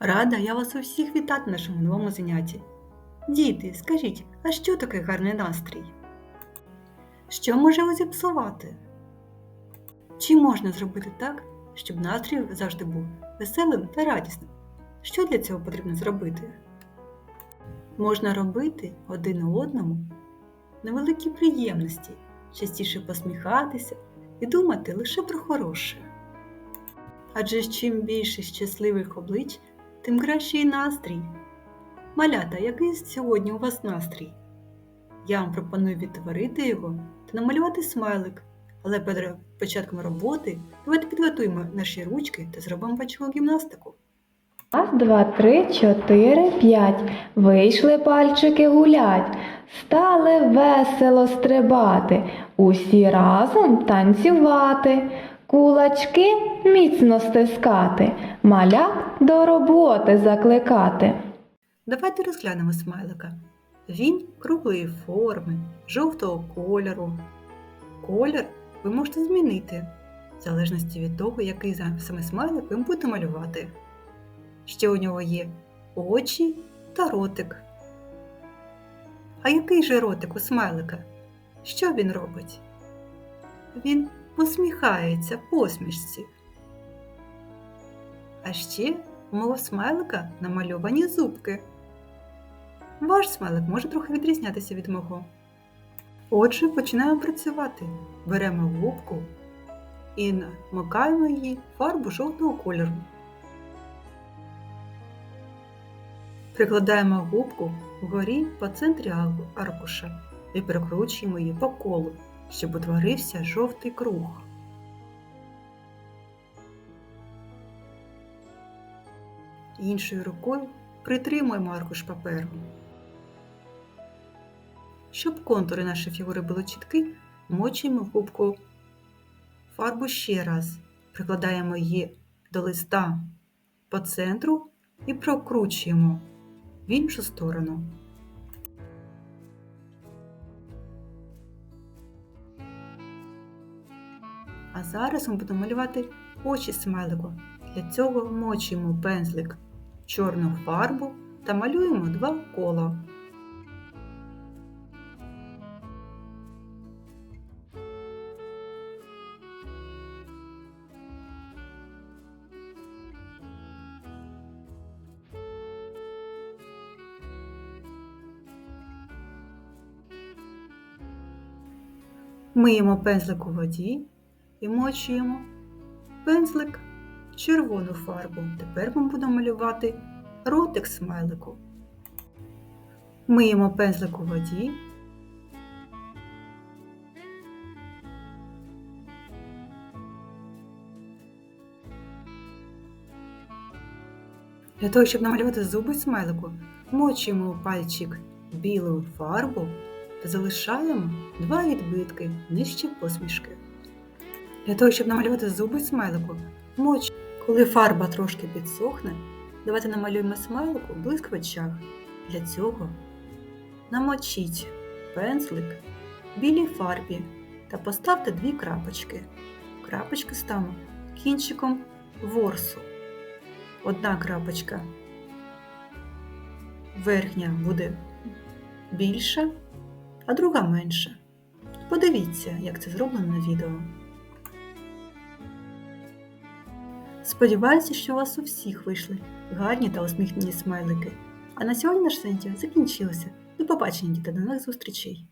Рада я вас усіх вітати на нашому новому занятті. Діти, скажіть, а що таке гарний настрій? Що може його зіпсувати? Чи можна зробити так, щоб настрій завжди був веселим та радісним? Що для цього потрібно зробити? Можна робити один одному невеликі приємності, частіше посміхатися і думати лише про хороше. Адже чим більше щасливих облич, тим кращий настрій. Малята, який сьогодні у вас настрій? Я вам пропоную відтворити його та намалювати смайлик. Але перед початком роботи давайте підготуємо наші ручки та зробимо бачкову гімнастику. Раз, два, три, чотири, п'ять. Вийшли пальчики гулять, стали весело стрибати, усі разом танцювати, кулачки міцно стискати, маляк до роботи закликати. Давайте розглянемо смайлика. Він круглої форми, жовтого кольору. Колір ви можете змінити, в залежності від того, який саме смайлик ви будете малювати. Ще у нього є очі та ротик. А який же ротик у смайлика? Що він робить? Він посміхається посмішці. А ще у мого смайлика намальовані зубки. Ваш смайлик може трохи відрізнятися від мого. Отже, починаємо працювати. Беремо губку і намикаємо її фарбу жовтого кольору. Прикладаємо губку вгорі по центрі аркуша і прикручуємо її по колу, щоб утворився жовтий круг. Іншою рукою притримуємо аркуш паперу. Щоб контури нашої фігури були чіткі, мочуємо в губку фарбу ще раз, прикладаємо її до листа по центру і прокручуємо в іншу сторону. Зараз ми будемо малювати очі смайлику. Для цього мочуємо пензлик в чорну фарбу та малюємо два кола. Миємо пензлик у воді і мочуємо пензлик червону фарбу. Тепер ми будемо малювати ротик смайлику. Миємо пензлик у воді. Для того, щоб намалювати зуби смайлику, мочуємо у пальчик білу фарбу та залишаємо два відбитки нижче посмішки. Для того, щоб намалювати зуби смайлику, моч. Коли фарба трошки підсохне, давайте намалюємо смайлику блиск в очах. Для цього намочіть пензлик в білій фарбі та поставте дві крапочки. Крапочки ставимо кінчиком ворсу. Одна крапочка верхня буде більша, а друга менша. Подивіться, як це зроблено на відео. Сподіваюся, що у вас у всіх вийшли гарні та усміхнені смайлики. А на сьогодні наш заняття закінчилося. До побачення, діти, до нових зустрічей!